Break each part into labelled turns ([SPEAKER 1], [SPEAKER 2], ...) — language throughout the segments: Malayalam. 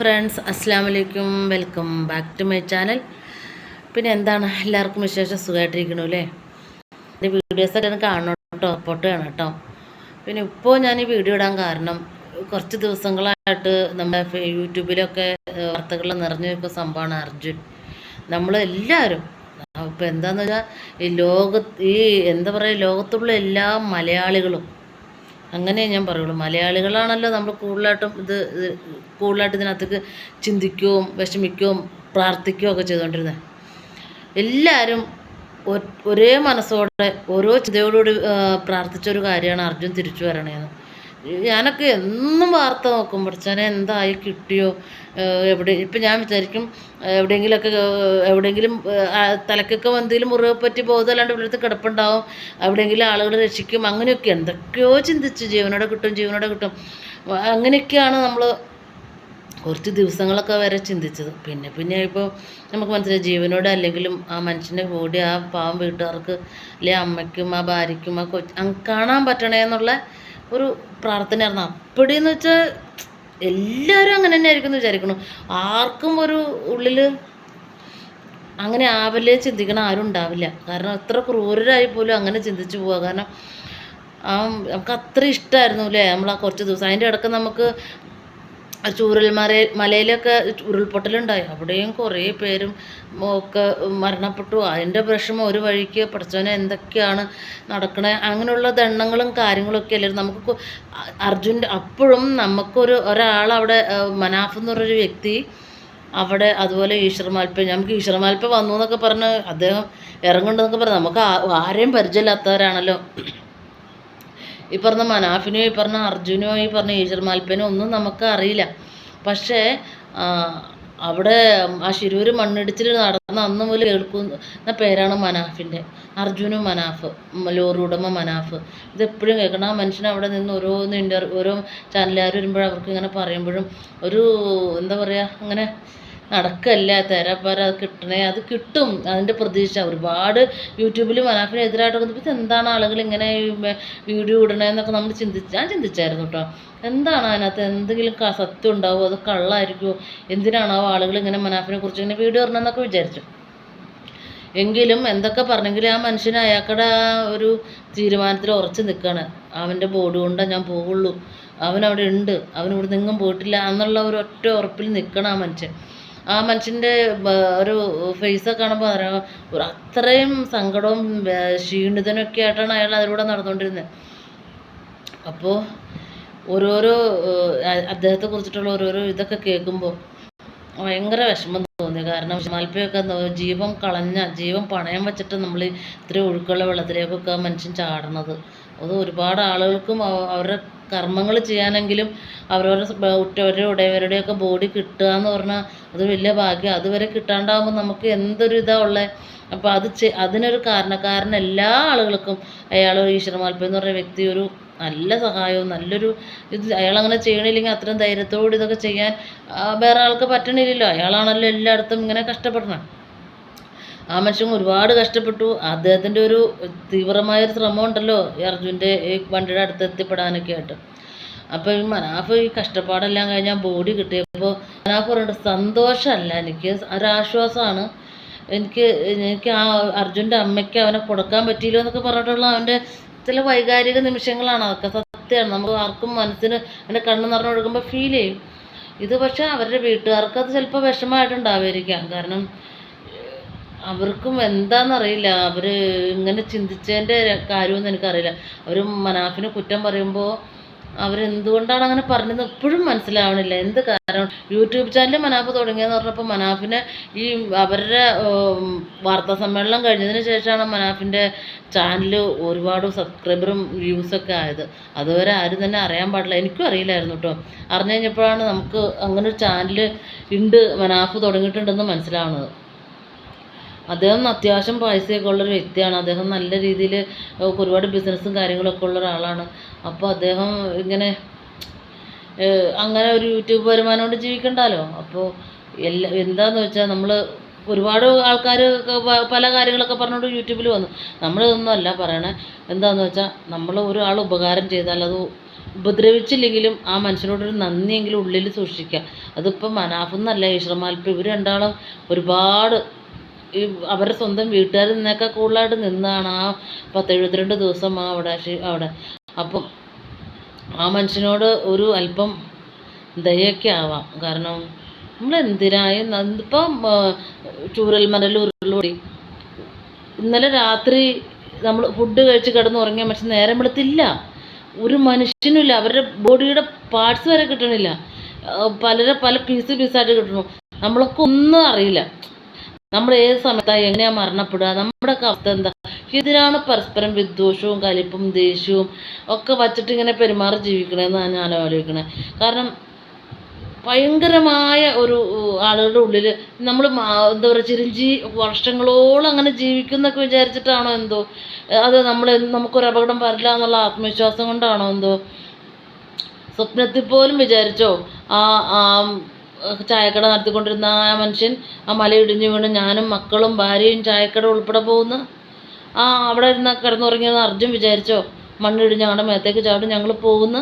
[SPEAKER 1] ഫ്രണ്ട്സ് അസ്സാം വലൈക്കും welcome back to my channel. പിന്നെ എന്താണ്? എല്ലാവർക്കും വിശേഷം സുഖമായിട്ടിരിക്കണു അല്ലേ? എന്റെ വീഡിയോസൊക്കെ ഒന്ന് കാണണം കേട്ടോ. സപ്പോർട്ട് കാണാം കേട്ടോ. പിന്നെ ഇപ്പോൾ ഞാൻ ഈ വീഡിയോ ഇടാൻ കാരണം കുറച്ച് ദിവസങ്ങളായിട്ട് നമ്മുടെ യൂട്യൂബിലൊക്കെ വാർത്തകൾ നിറഞ്ഞു നിൽക്കുന്ന സംഭവമാണ് അർജുൻ. നമ്മളെല്ലാവരും അപ്പോൾ എന്താണെന്ന് വെച്ചാൽ ഈ ലോക ഈ എന്താ പറയുക ലോകത്തുള്ള എല്ലാ മലയാളികളും അങ്ങനെ ഞാൻ പറയുള്ളൂ. മലയാളികളാണല്ലോ നമ്മൾ കൂടുതലായിട്ടും ഇത് കൂടുതലായിട്ട് ഇതിനകത്തേക്ക് ചിന്തിക്കുകയും വിഷമിക്കുകയും പ്രാർത്ഥിക്കുകയും ഒക്കെ ചെയ്തുകൊണ്ടിരുന്നത്. എല്ലാവരും ഒരേ മനസ്സോടെ ഓരോ ചിന്തയോടുകൂടി പ്രാർത്ഥിച്ച ഒരു കാര്യമാണ് അർജുൻ തിരിച്ചു വരണേന്ന്. ഞാനൊക്കെ എന്നും വാർത്ത നോക്കും പഠിച്ചാനെ എന്തായി കിട്ടിയോ എവിടെ ഇപ്പം ഞാൻ വിചാരിക്കും എവിടെയെങ്കിലുമൊക്കെ എവിടെയെങ്കിലും തലക്കൊക്കെ എന്തെങ്കിലും മുറിവ് പറ്റി ബോധമല്ലാണ്ട് ഇവിടുത്തെ കിടപ്പുണ്ടാവും എവിടെയെങ്കിലും ആളുകൾ രക്ഷിക്കും അങ്ങനെയൊക്കെ എന്തൊക്കെയോ ചിന്തിച്ചു ജീവനോടെ കിട്ടും ജീവനോടെ കിട്ടും. അങ്ങനെയൊക്കെയാണ് നമ്മൾ കുറച്ച് ദിവസങ്ങളൊക്കെ വരെ ചിന്തിച്ചത്. പിന്നെ പിന്നെ ഇപ്പോൾ നമുക്ക് മനസ്സിലായി ജീവനോട് അല്ലെങ്കിലും ആ മനുഷ്യന്റെ കൂടി ആ പാവം വീട്ടുകാർക്ക് അല്ലെ അമ്മയ്ക്കും ആ ഭാര്യയ്ക്കും ആ കൊച്ച് കാണാൻ പറ്റണേ എന്നുള്ള ഒരു പ്രാർത്ഥനയായിരുന്നു. അപ്പടിയെന്ന് വെച്ചാൽ എല്ലാവരും അങ്ങനെ തന്നെ ആയിരിക്കും എന്ന് വിചാരിക്കണം ആർക്കും ഒരു ഉള്ളിൽ അങ്ങനെ ആവല്ലേ ചിന്തിക്കണ ആരും ഉണ്ടാവില്ല. കാരണം എത്ര ക്രൂരരായി പോലും അങ്ങനെ ചിന്തിച്ചു പോവുക കാരണം ആ നമുക്ക് അത്ര ഇഷ്ടമായിരുന്നു അല്ലേ നമ്മൾ ആ കുറച്ച് ദിവസം. അതിന്റെ ഇടയ്ക്ക് നമുക്ക് ചൂരൽ മല മലയിലൊക്കെ ഉരുൾപൊട്ടലുണ്ടായി. അവിടെയും കുറേ പേരും ഒക്കെ മരണപ്പെട്ടു. അതിന്റെ പ്രശ്നം ഒരു വഴിക്ക് പഠിച്ചവനെ എന്തൊക്കെയാണ് നടക്കണേ? അങ്ങനെയുള്ള ദണ്ണങ്ങളും കാര്യങ്ങളൊക്കെ അല്ലായിരുന്നു നമുക്ക് അർജുന്റെ അപ്പോഴും നമുക്കൊരു ഒരാളവിടെ മനാഫ് എന്ന് പറഞ്ഞൊരു വ്യക്തി അവിടെ അതുപോലെ ഈശ്വരമാൽപ്പ നമുക്ക് ഈശ്വരമാൽപ്പ വന്നു എന്നൊക്കെ പറഞ്ഞ് അദ്ദേഹം ഇറങ്ങുന്നുണ്ടെന്നൊക്കെ പറഞ്ഞു. നമുക്ക് ആരെയും പരിചയമില്ലാത്തവരാണല്ലോ. ഈ പറഞ്ഞ മനാഫിനോ ഈ പറഞ്ഞ അർജുനോ ഈ പറഞ്ഞ ഈശ്വർ മാൽപ്പനോ ഒന്നും നമുക്ക് അറിയില്ല. പക്ഷേ അവിടെ ആ ശിരൂർ മണ്ണിടിച്ചിൽ നടന്ന അന്ന് മുതൽ കേൾക്കുന്ന പേരാണ് മനാഫിന്റെ. അർജുനും മനാഫ് ലോറി ഉടമ മനാഫ്. ഇതെപ്പോഴും കേൾക്കണം. ആ മനുഷ്യൻ അവിടെ നിന്ന് ഓരോന്ന് ഇന്റർ ഓരോ ചാനലുകാർ വരുമ്പോഴും അവർക്ക് ഇങ്ങനെ പറയുമ്പോഴും ഒരു എന്താ പറയുക അങ്ങനെ നടക്കല്ല തരപ്പര കിട്ടണേ അത് കിട്ടും അതിന്റെ പ്രതീക്ഷ. ഒരുപാട് യൂട്യൂബിൽ മനാഫിനെതിരായിട്ടൊക്കെ ഇത് എന്താണ് ആളുകൾ ഇങ്ങനെ വീഡിയോ ഇടണേന്നൊക്കെ നമ്മൾ ചിന്തിച്ച് ഞാൻ ചിന്തിച്ചായിരുന്നു കേട്ടോ എന്താണ് അതിനകത്ത് എന്തെങ്കിലും സത്യം ഉണ്ടാവുമോ അത് കള്ളായിരിക്കുമോ എന്തിനാണോ ആളുകൾ ഇങ്ങനെ മനാഫിനെ കുറിച്ച് ഇങ്ങനെ വീഡിയോ ഇടണമെന്നൊക്കെ വിചാരിച്ചു. എങ്കിലും എന്തൊക്കെ പറഞ്ഞെങ്കിലും ആ മനുഷ്യൻ അയാൾക്കടെ ഒരു തീരുമാനത്തിൽ ഉറച്ചു നിൽക്കുകയാണ് അവന്റെ ബോഡി കൊണ്ടാണ് ഞാൻ പോവുള്ളൂ. അവൻ അവിടെ ഉണ്ട്. അവൻ ഇവിടെ നിന്നും പോയിട്ടില്ല എന്നുള്ള ഒരു ഒറ്റ ഉറപ്പിൽ നിൽക്കണം ആ മനുഷ്യൻ. ആ മനുഷ്യന്റെ ഒരു ഫേസൊക്കെ കാണുമ്പോൾ അറിയാം ഒരു അത്രയും സങ്കടവും ക്ഷീണിതനൊക്കെ ആയിട്ടാണ് അയാൾ അതിലൂടെ നടന്നുകൊണ്ടിരുന്നത് അപ്പോൾ ഓരോരോ അദ്ദേഹത്തെ കുറിച്ചിട്ടുള്ള ഓരോരോ ഇതൊക്കെ കേൾക്കുമ്പോൾ ഭയങ്കര വിഷമം തോന്നി കാരണം മാൽപ്പയൊക്കെ ജീവൻ കളഞ്ഞ ജീവൻ പണയം വെച്ചിട്ട് നമ്മൾ ഇത്രയും ഒഴുക്കുള്ള വെള്ളത്തിലേക്കൊക്കെ ആ മനുഷ്യൻ ചാടണത് അത് ഒരുപാട് ആളുകൾക്കും അവരുടെ കർമ്മങ്ങൾ ചെയ്യാനെങ്കിലും അവരവരുടെ ഉറ്റവരുടെ ഉടയവരുടെയൊക്കെ ബോഡി കിട്ടുക എന്ന് പറഞ്ഞാൽ അത് വലിയ ഭാഗ്യം. അതുവരെ കിട്ടാണ്ടാവുമ്പോൾ നമുക്ക് എന്തൊരു ഇതാ ഉള്ളത് അപ്പോൾ അത് ചെ അതിനൊരു കാരണക്കാരൻ എല്ലാ ആളുകൾക്കും അയാൾ ഈശ്വര മാൽപ്പ എന്ന് പറഞ്ഞ വ്യക്തി ഒരു നല്ല സഹായവും നല്ലൊരു ഇത് അയാളങ്ങനെ ചെയ്യണില്ലെങ്കിൽ അത്രയും ധൈര്യത്തോട് ഇതൊക്കെ ചെയ്യാൻ വേറെ ആൾക്ക് പറ്റണില്ലല്ലോ. അയാളാണല്ലോ എല്ലായിടത്തും ഇങ്ങനെ കഷ്ടപ്പെടണം ആ മനുഷ്യൻ ഒരുപാട് കഷ്ടപ്പെട്ടു. അദ്ദേഹത്തിന്റെ ഒരു തീവ്രമായ ഒരു ശ്രമം ഉണ്ടല്ലോ ഈ അർജുന്റെ ഈ വണ്ടിയുടെ അടുത്ത് എത്തിപ്പെടാനൊക്കെ ആയിട്ട്. അപ്പോൾ ഈ മനാഫ് ഈ കഷ്ടപ്പാടെല്ലാം കഴിഞ്ഞാൽ ബോഡി കിട്ടിയപ്പോൾ മനാഫ് പറയുന്നുണ്ട് സന്തോഷമല്ല എനിക്ക് ഒരാശ്വാസമാണ്. എനിക്ക് എനിക്ക് ആ അർജുന്റെ അമ്മയ്ക്ക് അവനെ കൊടുക്കാൻ പറ്റിയില്ലോ എന്നൊക്കെ പറഞ്ഞിട്ടുള്ള അവന്റെ ചില വൈകാരിക നിമിഷങ്ങളാണ്. അതൊക്കെ സത്യമാണ്. നമുക്ക് ആർക്കും മനസ്സിന് അവന്റെ കണ്ണ് കൊടുക്കുമ്പോൾ ഫീൽ ചെയ്യും. ഇത് പക്ഷേ അവരുടെ വീട്ടുകാർക്ക് അത് ചിലപ്പോൾ വിഷമമായിട്ടുണ്ടാവുമായിരിക്കാം കാരണം അവർക്കും എന്താണെന്നറിയില്ല അവർ ഇങ്ങനെ ചിന്തിച്ചതിന്റെ കാര്യമൊന്നും എനിക്കറിയില്ല. അവർ മനാഫിനെ കുറ്റം പറയുമ്പോൾ അവരെന്തുകൊണ്ടാണ് അങ്ങനെ പറഞ്ഞത് ഇപ്പോഴും മനസ്സിലാവണില്ല. എന്ത് കാരണം? യൂട്യൂബ് ചാനൽ മനാഫ് തുടങ്ങിയെന്ന് പറഞ്ഞപ്പോൾ മനാഫിനെ ഈ അവരുടെ വാർത്താ സമ്മേളനം കഴിഞ്ഞതിന് ശേഷമാണ് മനാഫിന്റെ ചാനൽ ഒരുപാട് സബ്സ്ക്രൈബറും വ്യൂസൊക്കെ ആയത്. അതുവരെ ആരും തന്നെ അറിയാൻ പാടില്ല. എനിക്കും അറിയില്ലായിരുന്നു കേട്ടോ അറിഞ്ഞു കഴിഞ്ഞപ്പോഴാണ് നമുക്ക് അങ്ങനെ ഒരു ചാനൽ ഉണ്ട് മനാഫ് തുടങ്ങിയിട്ടുണ്ടെന്ന് മനസ്സിലാവുന്നത് അദ്ദേഹം അത്യാവശ്യം പൈസയൊക്കെ ഉള്ളൊരു വ്യക്തിയാണ്. അദ്ദേഹം നല്ല രീതിയിൽ ഒരുപാട് ബിസിനസ്സും കാര്യങ്ങളൊക്കെ ഉള്ള ഒരാളാണ്. അപ്പോൾ അദ്ദേഹം ഇങ്ങനെ അങ്ങനെ ഒരു യൂട്യൂബ് വരുമാനം കൊണ്ട് ജീവിക്കണ്ടല്ലോ അപ്പോൾ എല്ലാ എന്താന്ന് വെച്ചാൽ നമ്മൾ ഒരുപാട് ആൾക്കാർ പല കാര്യങ്ങളൊക്കെ പറഞ്ഞുകൊണ്ട് യൂട്യൂബിൽ വന്നു. നമ്മളിതൊന്നും അല്ല പറയണേ. എന്താന്ന് വെച്ചാൽ നമ്മൾ ഒരാൾ ഉപകാരം ചെയ്താൽ അത് ഉപദ്രവിച്ചില്ലെങ്കിലും ആ മനുഷ്യനോടൊരു നന്ദിയെങ്കിലും ഉള്ളിൽ സൂക്ഷിക്കുക. അതിപ്പോൾ മനാഫെന്നല്ല ഈശ്വരമാൽപ്പ് ഇവർ രണ്ടാളും ഒരുപാട് ഈ അവരുടെ സ്വന്തം വീട്ടുകാർ നിന്നൊക്കെ കൂടുതലായിട്ട് നിന്നാണ് ആ പത്തെഴുപത്തിരണ്ട് ദിവസം ആ അവിടെ അവിടെ. അപ്പം ആ മനുഷ്യനോട് ഒരു അല്പം ദയൊക്കെ ആവാം. കാരണം നമ്മൾ എന്തിനായും ഇപ്പം ചൂരൽമരൽ ഉരുളൂടി ഇന്നലെ രാത്രി നമ്മൾ ഫുഡ് കഴിച്ച് കിടന്ന് ഉറങ്ങിയ മനുഷ്യൻ നേരം വെളുത്തില്ല. ഒരു മനുഷ്യനുമില്ല അവരുടെ ബോഡിയുടെ പാർട്സ് വരെ കിട്ടണില്ല. പലരെ പല പീസ് പീസായിട്ട് കിട്ടണു. നമ്മളൊക്കെ ഒന്നും അറിയില്ല. നമ്മൾ ഏത് സമയത്താണ് എങ്ങനെയാ മരണപ്പെടുക? നമ്മുടെ അവസ്ഥ എന്താ? ഇതിനാണ് പരസ്പരം വിദ്വേഷവും കലിപ്പും ദേഷ്യവും ഒക്കെ വച്ചിട്ട് ഇങ്ങനെ പെരുമാറി ജീവിക്കണേന്ന് ഞാൻ ആലോചിക്കണേ. കാരണം ഭയങ്കരമായ ഒരു ആളുകളുടെ ഉള്ളിൽ നമ്മൾ എന്താ പറയുക ചിരഞ്ജീ വർഷങ്ങളോളം അങ്ങനെ ജീവിക്കുന്നൊക്കെ വിചാരിച്ചിട്ടാണോ എന്തോ? അത് നമ്മൾ നമുക്കൊരു അപകടം വരില്ല എന്നുള്ള ആത്മവിശ്വാസം കൊണ്ടാണോ എന്തോ? സ്വപ്നത്തിൽ പോലും വിചാരിച്ചോ? ആ ചായക്കട നടത്തിക്കൊണ്ടിരുന്ന ആ മനുഷ്യൻ ആ മല ഇടിഞ്ഞു വീണ് ഞാനും മക്കളും ഭാര്യയും ചായക്കട ഉൾപ്പെടെ പോകുന്ന ആ അവിടെ ഇരുന്ന് കിടന്നുറങ്ങിയെന്ന് അർജുൻ വിചാരിച്ചോ മണ്ണിടിഞ്ഞ് ഞങ്ങളുടെ മേത്തേക്ക് ചാടും ഞങ്ങൾ പോകുന്നു?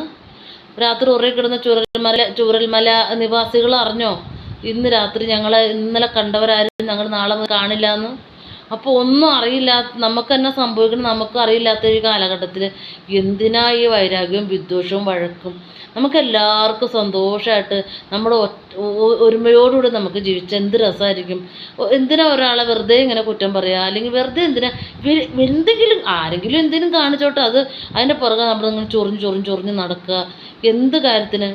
[SPEAKER 1] രാത്രി ഉറങ്ങി കിടന്ന ചുരൽമല ചൂരൽമല നിവാസികൾ അറിഞ്ഞോ? ഇന്ന് രാത്രി ഞങ്ങളെ ഇന്നലെ കണ്ടവരാരും ഞങ്ങൾ നാളെ കാണില്ല എന്ന് അപ്പോൾ ഒന്നും അറിയില്ല നമുക്ക് തന്നെ സംഭവിക്കണം നമുക്ക് അറിയില്ലാത്ത ഒരു കാലഘട്ടത്തിൽ എന്തിനാ ഈ വൈരാഗ്യവും വിദ്വേഷവും വഴക്കും? നമുക്ക് എല്ലാവർക്കും സന്തോഷമായിട്ട് നമ്മുടെ ഒരുമയോടുകൂടി നമുക്ക് ജീവിച്ച എന്ത് രസമായിരിക്കും എന്തിനാ ഒരാളെ വെറുതെ ഇങ്ങനെ കുറ്റം പറയുക അല്ലെങ്കിൽ വെറുതെ എന്തിനാ? എന്തെങ്കിലും ആരെങ്കിലും എന്തിനും കാണിച്ചോട്ടെ അത് അതിന്റെ പുറകെ നമ്മൾ ഇങ്ങനെ ചൊറിഞ്ഞ് ചൊറിഞ്ഞ് ചൊറിഞ്ഞ് നടക്കുക എന്ത് കാര്യത്തിന്?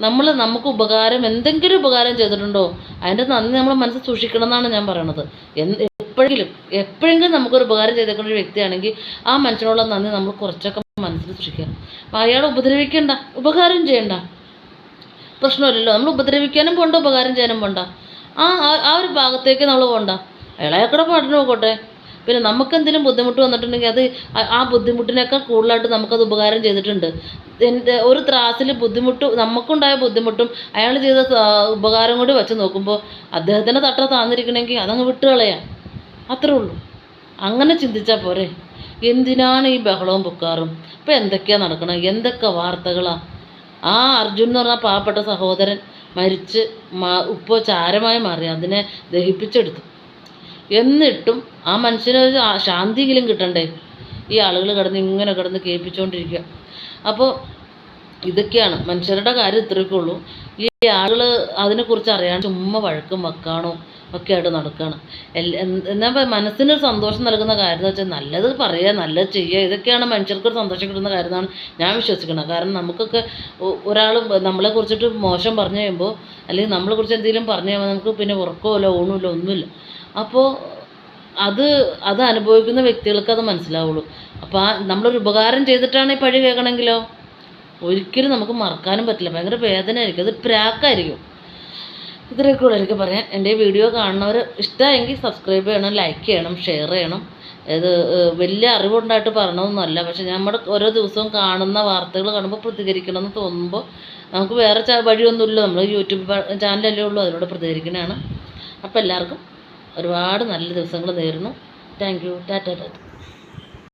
[SPEAKER 1] നമ്മൾ നമുക്ക് ഉപകാരം എന്തെങ്കിലും ഉപകാരം ചെയ്തിട്ടുണ്ടോ? അതിന്റെ നന്ദി നമ്മൾ മനസ്സിൽ സൂക്ഷിക്കണം എന്നാണ് ഞാൻ പറയണത്. എന്ത് എപ്പോഴെങ്കിലും എപ്പോഴെങ്കിലും നമുക്കൊരു ഉപകാരം ചെയ്തേക്കുന്ന ഒരു വ്യക്തിയാണെങ്കിൽ ആ മനുഷ്യനോടുള്ള നന്ദി നമ്മൾ കുറച്ചൊക്കെ മനസ്സിൽ സൂക്ഷിക്കുക. അയാളെ ഉപദ്രവിക്കണ്ട ഉപകാരം ചെയ്യണ്ട. പ്രശ്നമില്ലല്ലോ നമ്മൾ ഉപദ്രവിക്കാനും പോണ്ട ഉപകാരം ചെയ്യാനും പോണ്ട. ആ ആ- ഒരു ഭാഗത്തേക്ക് നമ്മൾ പോണ്ട. അയാളെക്കൂടെ പഠനം നോക്കട്ടെ പിന്നെ നമുക്ക് നമുക്കെന്തെങ്കിലും ബുദ്ധിമുട്ട് വന്നിട്ടുണ്ടെങ്കിൽ അത് ആ- ബുദ്ധിമുട്ടിനേക്കാൾ കൂടുതലായിട്ട് നമുക്കത് ഉപകാരം ചെയ്തിട്ടുണ്ട്. എന്റെ ഒരു ത്രാസിൽ ബുദ്ധിമുട്ട് നമുക്കുണ്ടായ ബുദ്ധിമുട്ടും അയാൾ ചെയ്ത ഉപകാരം കൂടി വെച്ച് നോക്കുമ്പോൾ അദ്ദേഹത്തിന്റെ തട്ട താന്നിരിക്കണമെങ്കിൽ അതങ്ങ് വിട്ടുകളയാം. അത്രേ ഉള്ളൂ. അങ്ങനെ ചിന്തിച്ചാൽ പോരെ? എന്തിനാണ് ഈ ബഹളവും പൊക്കാറും? ഇപ്പം എന്തൊക്കെയാണ് നടക്കണം? എന്തൊക്കെ വാർത്തകളാണ് ആ അർജുൻ എന്ന് പറഞ്ഞ പാവപ്പെട്ട സഹോദരൻ മരിച്ച് ഉപ്പ് ചാരമായി മാറി. അതിനെ ദഹിപ്പിച്ചെടുത്തു. എന്നിട്ടും ആ മനുഷ്യന് ഒരു ശാന്തിയെങ്കിലും കിട്ടണ്ടേ? ഈ ആളുകൾ കിടന്ന് ഇങ്ങനെ കിടന്ന് കേൾപ്പിച്ചുകൊണ്ടിരിക്കുക അപ്പോൾ ഇതൊക്കെയാണ് മനുഷ്യരുടെ കാര്യം ഇത്രയൊക്കെ ഉള്ളൂ. ഈ ആളുകൾ അതിനെക്കുറിച്ച് അറിയാൻ ചുമ്മാ വഴക്കും വക്കാണോ? ഒക്കെ ആയിട്ട് നടക്കുകയാണ് എല്ലാ എന്നാ മനസ്സിന് മനസ്സിനൊരു സന്തോഷം നൽകുന്ന കാര്യം എന്ന് വെച്ചാൽ നല്ലത് പറയുക നല്ലത് ചെയ്യുക. ഇതൊക്കെയാണ് മനുഷ്യർക്കൊരു സന്തോഷം കിട്ടുന്ന കാര്യം എന്നാണ് ഞാൻ വിശ്വസിക്കുന്നത്. കാരണം നമുക്കൊക്കെ ഒരാൾ നമ്മളെ കുറിച്ചിട്ട് മോശം പറഞ്ഞു കഴിയുമ്പോൾ അല്ലെങ്കിൽ നമ്മളെ കുറിച്ച് എന്തെങ്കിലും പറഞ്ഞു കഴിയുമ്പോൾ നമുക്ക് പിന്നെ ഉറക്കമില്ല ഊണുമില്ല ഒന്നുമില്ല. അപ്പോൾ അത് അത് അനുഭവിക്കുന്ന വ്യക്തികൾക്ക് അത് മനസ്സിലാവുള്ളൂ. അപ്പോൾ ആ നമ്മളൊരു ഉപകാരം ചെയ്തിട്ടാണ് ഈ പഴി കേൾക്കണമെങ്കിലോ? ഒരിക്കലും നമുക്ക് മറക്കാനും പറ്റില്ല. ഭയങ്കര വേദനയായിരിക്കും. അത് പ്രാക്കായിരിക്കും. ഇത്രയൊക്കെ ഉള്ളൂ എനിക്ക് പറയാൻ എന്റെ വീഡിയോ കാണുന്നവർ ഇഷ്ടമായെങ്കിൽ സബ്സ്ക്രൈബ് ചെയ്യണം ലൈക്ക് ചെയ്യണം ഷെയർ ചെയ്യണം. ഇത് വലിയ അറിവുണ്ടായിട്ട് പറയണമെന്നല്ല പക്ഷെ നമ്മുടെ ഓരോ ദിവസവും കാണുന്ന വാർത്തകൾ കാണുമ്പോൾ പ്രതികരിക്കണം എന്ന് തോന്നുമ്പോൾ നമുക്ക് വേറെ വഴിയൊന്നുമില്ല. നമ്മൾ യൂട്യൂബ് ചാനലല്ലേ ഉള്ളൂ. അതിനോട് പ്രതികരിക്കുന്നതാണ് അപ്പോൾ എല്ലാവർക്കും ഒരുപാട് നല്ല ദിവസങ്ങൾ നേരുന്നു. Thank you Tata Tata